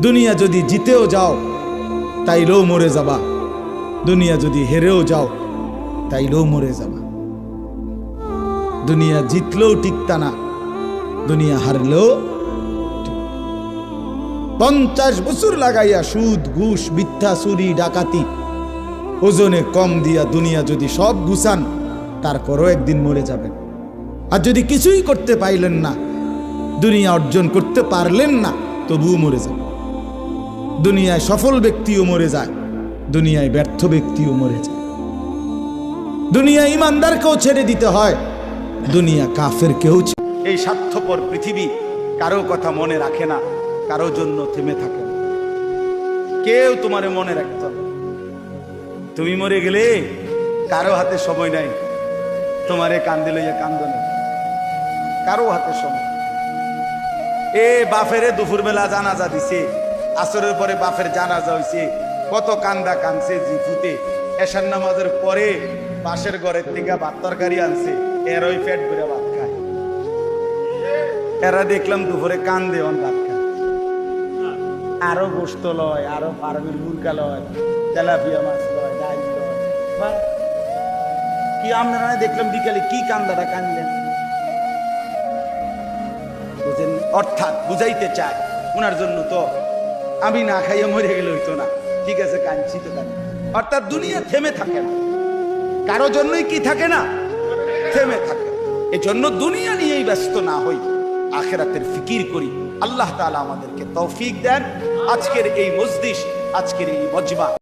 দুনিয়া যদি জিতেও যাও, তাইলেও মরে যাবা। দুনিয়া যদি হেরেও যাও, তাইলেও মরে যাবা। দুনিয়া জিতলেও টিকতা না, দুনিয়া হারলেও পঞ্চাশ বছর লাগাইয়া সুদ, ঘুষ, মিথ্যা, চুরি, ডাকাতি, ওজনে কম দিয়া দুনিয়া যদি সব গুছান, তারপরও একদিন মরে যাবেন। আর যদি কিছুই করতে পাইলেন না, দুনিয়া অর্জন করতে পারলেন না, তবুও মরে যাবেন। দুনিয়ায় সফল ব্যক্তিও মরে যায়, দুনিয়ায় ব্যর্থ ব্যক্তিও মরে যায়। দুনিয়া ইমানদারকেও ছেড়ে দিতে হয়, দুনিয়া কাফের কেউ এই স্বার্থপর পৃথিবী কারও কথা মনে রাখে না, কারও জন্য থেমে থাকে না। কেউ তোমারে মনে রাখত তুমি মরে গেলে কারও হাতে সময় নাই, তোমারে কান্দে লইয়া কান্দ নেই। কারও হাতে সময়। এ বাফেরে দুপুরবেলা জানাজা দিছে আসরের পরে বাফের জানাজা হইছে। কত কান্দা কানছে জিফুতে এশার নামাজের পরে পাশের ঘরের থেকে ভাত তরকারি আনছে। এর ওই পেট ভরে ভাত খায়। এরা দেখলাম দুপুরে কান্দে অন ভাত খায়। আরও গোস্ত লয়, আরও ফার্মের মুরগা লয়, তেলাপিয়া মাছ লয় ডাল লয়। কি আপনারা দেখলাম বিকালে কি কান্দাটা কানলেন বুঝেন, অর্থাৎ বুঝাইতে চায়। ওনার জন্য তো আমি না খাইয়ে মরে গেলে হইতো না। ঠিক আছে, কাঁদছি তো অর্থাৎ দুনিয়া থেমে থাকে না। কারও জন্যই কি থাকে না? থেমে থাকে। এজন্য জন্য দুনিয়া নিয়েই ব্যস্ত না হই। আখেরাতের ফিকির করি। আল্লাহ তালা আমাদেরকে তৌফিক দেন। আজকের এই মজদিস আজকের এই মজমা।